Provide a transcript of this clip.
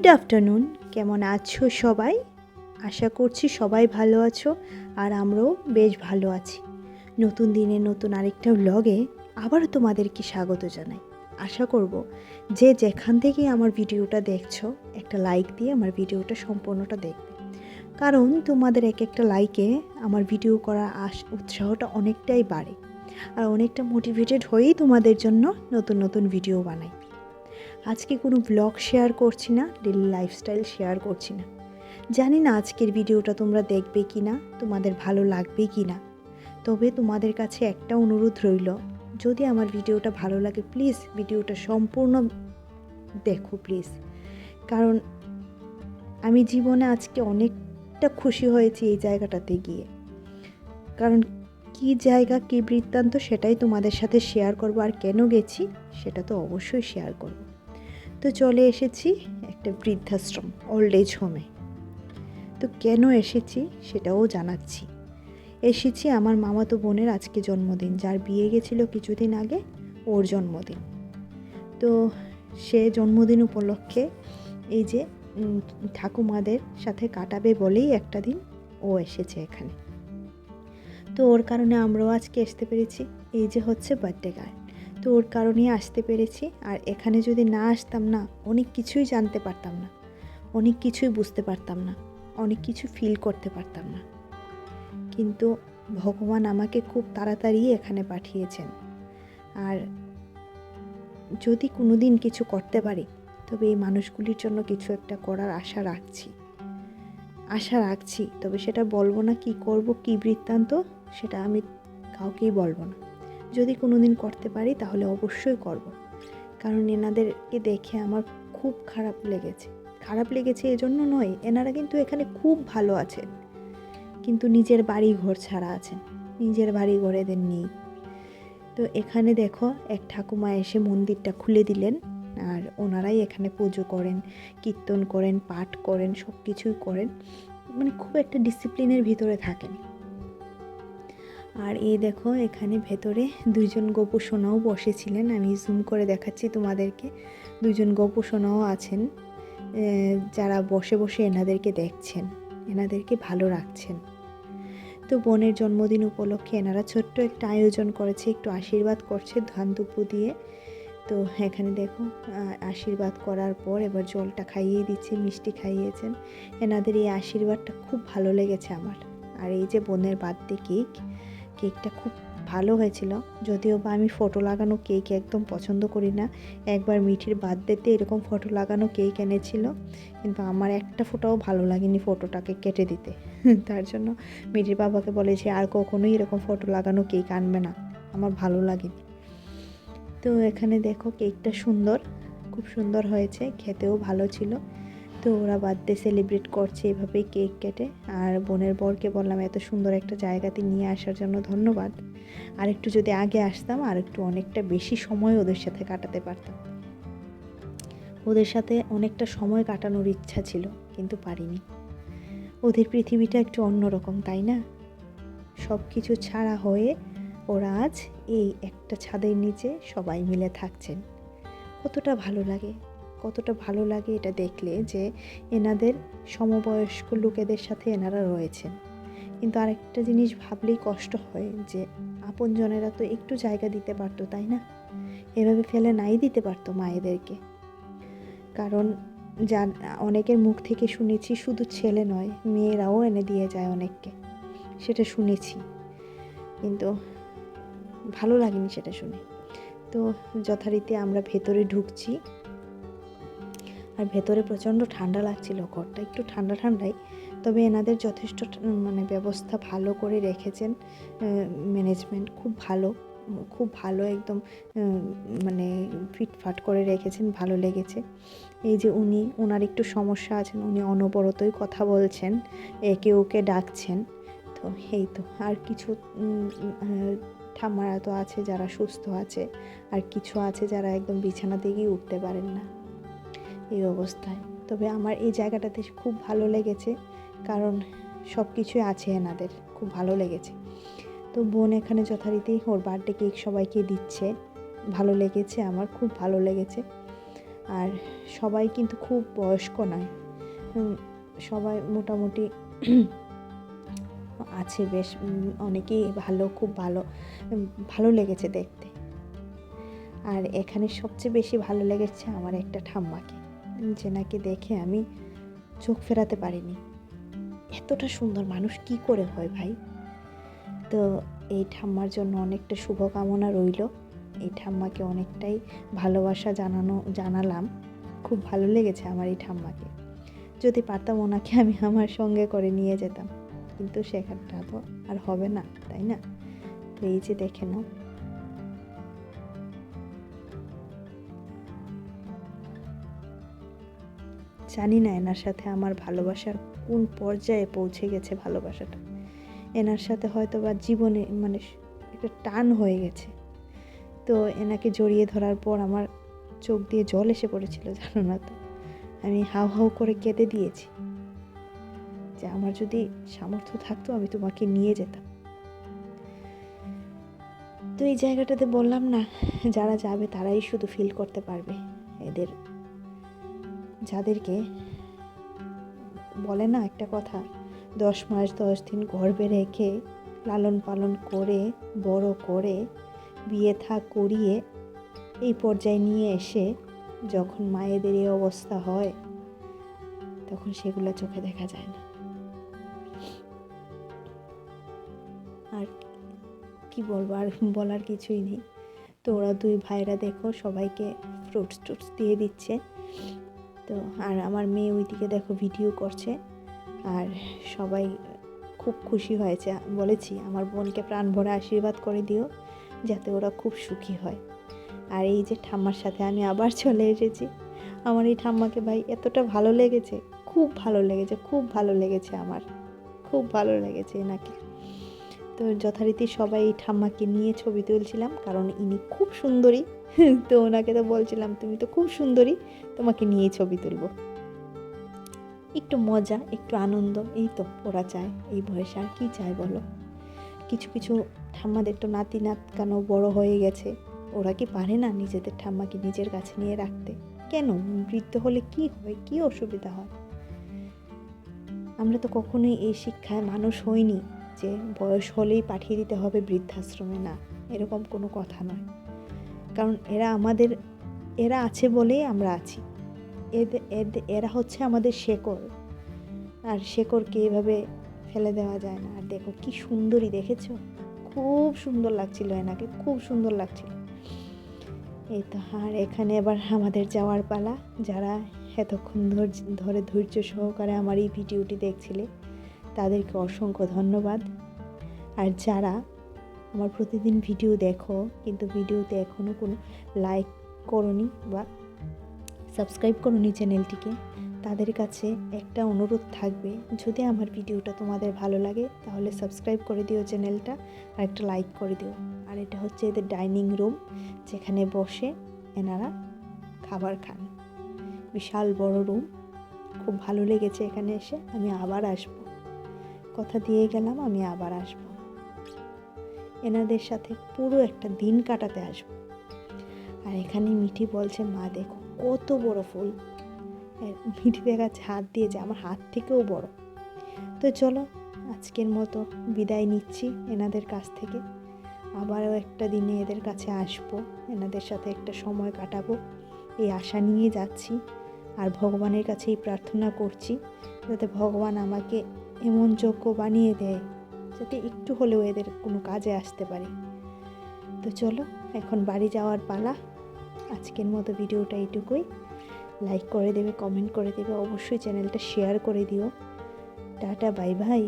Good afternoon কেমন আছো সবাই? আশা করছি সবাই ভালো আছো আর আমরাও বেশ ভালো আছি। নতুন দিনে নতুন আরেকটা ব্লগে আবারও তোমাদেরকে স্বাগত জানাই। আশা করব যে যেখান থেকে আমার ভিডিওটা দেখছ, একটা লাইক দিয়ে আমার ভিডিওটা সম্পূর্ণটা দেখবে। কারণ তোমাদের এক একটা লাইকে আমার ভিডিও করার আস উৎসাহটা অনেকটাই বাড়ে। আর অনেকটা মোটিভেটেড হয়েই তোমাদের জন্য নতুন নতুন ভিডিও বানাই। আজকে কোনো ব্লগ শেয়ার করছি না ডেলি লাইফস্টাইল শেয়ার করছি না। জানি না আজকের ভিডিওটা তোমরা দেখবে কি না, তোমাদের ভালো লাগবে কি না। তবে তোমাদের কাছে একটা অনুরোধ রইল, যদি আমার ভিডিওটা ভালো লাগে প্লিজ ভিডিওটা সম্পূর্ণ দেখো প্লিজ কারণ আমি জীবনে আজকে অনেকটা খুশি হয়েছি এই জায়গাটাতে গিয়ে। কারণ কি জায়গা, কী বৃত্তান্ত সেটাই তোমাদের সাথে শেয়ার করব আর কেন গেছি, সেটা তো অবশ্যই শেয়ার করব। তো চলে এসেছি একটা বৃদ্ধাশ্রম ওল্ড এজ হোমে তো কেন এসেছি সেটাও জানাচ্ছি। এসেছি আমার মামাতো বোনের আজকে জন্মদিন, যার বিয়ে গেছিল কিছুদিন আগে, ওর জন্মদিন। তো সে জন্মদিন উপলক্ষে এই যে ঠাকুমাদের সাথে কাটাবে বলেই একটা দিন ও এসেছে এখানে। তো ওর কারণে আমরাও আজকে আসতে পেরেছি। এই যে হচ্ছে বার্থডে গার্ল তো ওর কারণেই আসতে পেরেছি। আর এখানে যদি না আসতাম না, অনেক কিছুই জানতে পারতাম না। অনেক কিছুই বুঝতে পারতাম না। অনেক কিছু ফিল করতে পারতাম না। কিন্তু ভগবান আমাকে খুব তাড়াতাড়ি এখানে পাঠিয়েছেন। আর যদি কোনো দিন কিছু করতে পারি, তবে এই মানুষগুলির জন্য কিছু একটা করার আশা রাখছি। আশা রাখছি, তবে সেটা বলব না কি করব, কি বৃত্তান্ত, সেটা আমি কাউকেই বলব না। যদি কোনো দিন করতে পারি, তাহলে অবশ্যই করব। কারণ এনাদেরকে দেখে আমার খুব খারাপ লেগেছে। খারাপ লেগেছে এজন্য নয়, এনারা কিন্তু এখানে খুব ভালো আছেন। কিন্তু নিজের বাড়ি ঘর ছাড়া আছেন। নিজের বাড়ি ঘর এদের নেই। তো এখানে দেখো, এক ঠাকুমা এসে মন্দিরটা খুলে দিলেন। আর ওনারাই এখানে পুজো করেন, কীর্তন করেন, পাঠ করেন সব কিছুই করেন। মানে খুব একটা ডিসিপ্লিনের ভিতরে থাকেন। আর এই দেখো, এখানে ভেতরে দুইজন গোপু সোনাও বসেছিলেন। আমি জুম করে দেখাচ্ছি তোমাদেরকে। দুজন গোপু সোনাও আছেন যারা বসে বসে এনাদেরকে দেখছেন, এনাদেরকে ভালো রাখছেন। তো বোনের জন্মদিন উপলক্ষে এনারা ছোট্ট একটা আয়োজন করেছে, একটু আশীর্বাদ করছে ধান দুপু দিয়ে। তো এখানে দেখো আশীর্বাদ করার পর এবার জলটা খাইয়ে দিচ্ছে, মিষ্টি খাইয়েছেন। এনাদের এই আশীর্বাদটা খুব ভালো লেগেছে আমার। আর এই যে বোনের বার্থডে কেক কেকটা খুব ভালো হয়েছিল। যদিও বা আমি ফটো লাগানো কেক একদম পছন্দ করি না। একবার মিঠির বার্থডেতে এরকম ফটো লাগানো কেক এনেছিল। কিন্তু আমার একটা ফটোও ভালো লাগেনি ফটোটাকে কেটে দিতে। তার জন্য মিঠির বাবাকে বলেছি আর কখনোই এরকম ফটো লাগানো কেক আনবে না। আমার ভালো লাগেনি। তো এখানে দেখো কেকটা সুন্দর, খুব সুন্দর হয়েছে, খেতেও ভালো ছিল। তো ওরা বার্থডে সেলিব্রেট করছে এভাবেই কেক কেটে। আর বোনের বরকে বললাম, এত সুন্দর একটা জায়গাতে নিয়ে আসার জন্য ধন্যবাদ। আর একটু যদি আগে আসতাম, আর একটু অনেকটা বেশি সময় ওদের সাথে কাটাতে পারতাম। ওদের সাথে অনেকটা সময় কাটানোর ইচ্ছা ছিল, কিন্তু পারিনি। ওদের পৃথিবীটা একটু অন্যরকম, তাই না? সব কিছু ছাড়া হয়ে ওরা আজ এই একটা ছাদের নিচে সবাই মিলে থাকছেন। কতটা ভালো লাগে। কতটা ভালো লাগে এটা দেখলে যে এনাদের সমবয়স্ক লোকেদের সাথে এনারা রয়েছেন। কিন্তু আরেকটা জিনিস ভাবলেই কষ্ট হয় যে আপনজনেরা তো একটু জায়গা দিতে পারতো, তাই না? এভাবে ফেলে নাই দিতে পারতো মায়েদেরকে। কারণ যা অনেকের মুখ থেকে শুনেছি শুধু ছেলে নয়, মেয়েরাও এনে দিয়ে যায় অনেককে। সেটা শুনেছি। কিন্তু ভালো লাগেনি সেটা শুনে। তো যথারীতি আমরা ভেতরে ঢুকছি। আর ভেতরে প্রচণ্ড ঠান্ডা লাগছিল, ঘরটা একটু ঠান্ডা ঠান্ডাই। তবে এনাদের যথেষ্ট মানে ব্যবস্থা ভালো করে রেখেছেন ম্যানেজমেন্ট খুব ভালো খুব ভালো একদম মানে ফিটফাট করে রেখেছেন, ভালো লেগেছে। এই যে উনি ওনার একটু সমস্যা আছেন, উনি অনবরতই কথা বলছেন, একে ওকে ডাকছেন। তো এই তো, আর কিছু ঠাম্মারা তো আছে যারা সুস্থ আছে, আর কিছু আছে যারা একদম বিছানা থেকেই উঠতে পারেন না। এই অবস্থায়। তবে আমার এই জায়গাটাতে খুব ভালো লেগেছে, কারণ সব কিছুই আছে এনাদের, খুব ভালো লেগেছে। তো বোন এখানে যথারীতি ওর বার্থডে কেক সবাইকে দিচ্ছে। ভালো লেগেছে, আমার খুব ভালো লেগেছে। আর সবাই কিন্তু খুব বয়স্ক নয়। সবাই মোটামুটি আছে বেশ অনেকেই ভালো, খুব ভালো ভালো লেগেছে দেখতে। আর এখানে সবচেয়ে বেশি ভালো লেগেছে আমার একটা ঠাম্মাকে। যে নাকি দেখে আমি চোখ ফেরাতে পারিনি। এতটা সুন্দর মানুষ কি করে হয় ভাই? তো এই ঠাম্মার জন্য অনেকটা শুভকামনা রইল। এই ঠাম্মাকে অনেকটাই ভালোবাসা জানানো, জানালাম। খুব ভালো লেগেছে আমার এই ঠাম্মাকে। যদি পারতাম ওনাকে আমি আমার সঙ্গে করে নিয়ে যেতাম। কিন্তু সেখানটা তো আর হবে না, তাই না? তো এই যে দেখে নাও। জানি না এনার সাথে আমার ভালোবাসার কোন পর্যায়ে পৌঁছে গেছে ভালোবাসাটা। এনার সাথে হয়তো বা জীবনে মানে একটা টান হয়ে গেছে। তো এনাকে জড়িয়ে ধরার পর আমার চোখ দিয়ে জল এসে পড়েছিল, জানো না তো। আমি হাউ হাউ করে কেঁদে দিয়েছি যে আমার যদি সামর্থ্য থাকতো আমি তোমাকে নিয়ে যেতাম। তো এই জায়গাটাতে বললাম না, যারা যাবে তারাই শুধু ফিল করতে পারবে। এদের যাদেরকে বলে না একটা কথা, দশ মাস দশ দিন গর্ভে রেখে, লালন পালন করে, বড় করে, বিয়ে থা করিয়ে এই পর্যায়ে নিয়ে এসে যখন মায়েদের এই অবস্থা হয়, তখন সেগুলো চোখে দেখা যায় না। আর কি বলব, আর বলার কিছুই নেই। তো ওরা দুই ভাইরা দেখো সবাইকে ফ্রুটস টুটস দিয়ে দিচ্ছে। তো আর আমার মেয়ে ওইদিকে দেখো ভিডিও করছে আর সবাই খুব খুশি হয়েছে। বলেছি, আমার বোনকে প্রাণ ভরে আশীর্বাদ করে দিও, যাতে ওরা খুব সুখী হয়। আর এই যে ঠাম্মার সাথে আমি আবার চলে এসেছি। আমার এই ঠাম্মাকে ভাই এতটা ভালো লেগেছে, খুব ভালো লেগেছে, খুব ভালো লেগেছে আমার, খুব ভালো লেগেছে এনাকে। তো যথারীতি সবাই এই ঠাম্মাকে নিয়ে ছবি তুলছিলাম, কারণ ইনি খুব সুন্দরী। তো ওনাকে তো বলছিলাম, তুমি তো খুব সুন্দরী, তোমাকে নিয়ে ছবি তুলবো। একটু মজা, একটু আনন্দ, এই তো ওরা চায়, এই বয়সে আর কী চায় বলো? কিছু কিছু ঠাম্মাদের তো নাতি নাতকানো বড় হয়ে গেছে। ওরা কি পারে না নিজেদের ঠাম্মাকে নিজের কাছে নিয়ে রাখতে? কেন? বৃদ্ধ হলে কি হয়? কি অসুবিধা হয়? আমরা তো কখনোই এই শিক্ষায় মানুষ হইনি। যে বয়স হলেই পাঠিয়ে দিতে হবে বৃদ্ধাশ্রমে, না, এরকম কোনো কথা নয়। কারণ এরা আমাদের, এরা আছে বলেই আমরা আছি। এরা হচ্ছে আমাদের শেকড়। আর শেকড়কে এভাবে ফেলে দেওয়া যায় না। আর দেখো কি সুন্দরী, দেখেছ? খুব সুন্দর লাগছিল এনাকে, খুব সুন্দর লাগছিল। এই তো, আর এখানে এবার আমাদের যাওয়ার পালা। যারা এতক্ষণ ধৈর্য- ধরে ধৈর্য সহকারে আমার এই ভিডিওটি দেখছিলে তাদেরকে অসংখ্য ধন্যবাদ। আর যারা আমার প্রতিদিন ভিডিও দেখো, কিন্তু ভিডিওতে এখনও কোনো লাইক করনি বা সাবস্ক্রাইব করনি চ্যানেলটিকে তাদের কাছে একটা অনুরোধ থাকবে, যদি আমার ভিডিওটা তোমাদের ভালো লাগে, তাহলে সাবস্ক্রাইব করে দিও চ্যানেলটা আর একটা লাইক করে দিও। আর এটা হচ্ছে এদের ডাইনিং রুম যেখানে বসে এনারা খাবার খান। বিশাল বড় রুম খুব ভালো লেগেছে এখানে এসে, আমি আবার আসব। কথা দিয়ে গেলাম, আমি আবার আসব। এনাদের সাথে পুরো একটা দিন কাটাতে আসব। আর এখানে মিঠি বলছে, মা, দেখো কত বড় ফুল। মিঠি দেখাচ্ছে হাত দিয়েছে, আমার হাত থেকেও বড়। তো চলো, আজকের মতো বিদায় নিচ্ছি এনাদের কাছ থেকে। আবারও একটা দিনে এদের কাছে আসব, এনাদের সাথে একটা সময় কাটাবো। এই আশা নিয়ে যাচ্ছি, আর ভগবানের কাছেই প্রার্থনা করছি যাতে ভগবান আমাকে এমন যোগ্য বানিয়ে দেয়, যাতে একটু হলেও এদের কোনো কাজে আসতে পারে। তো চলো, এখন বাড়ি যাওয়ার পালা। আজকের মতো ভিডিওটা এইটুকুই। লাইক করে দেবে কমেন্ট করে দেবে, অবশ্যই চ্যানেলটা শেয়ার করে দিও। Tata bye bye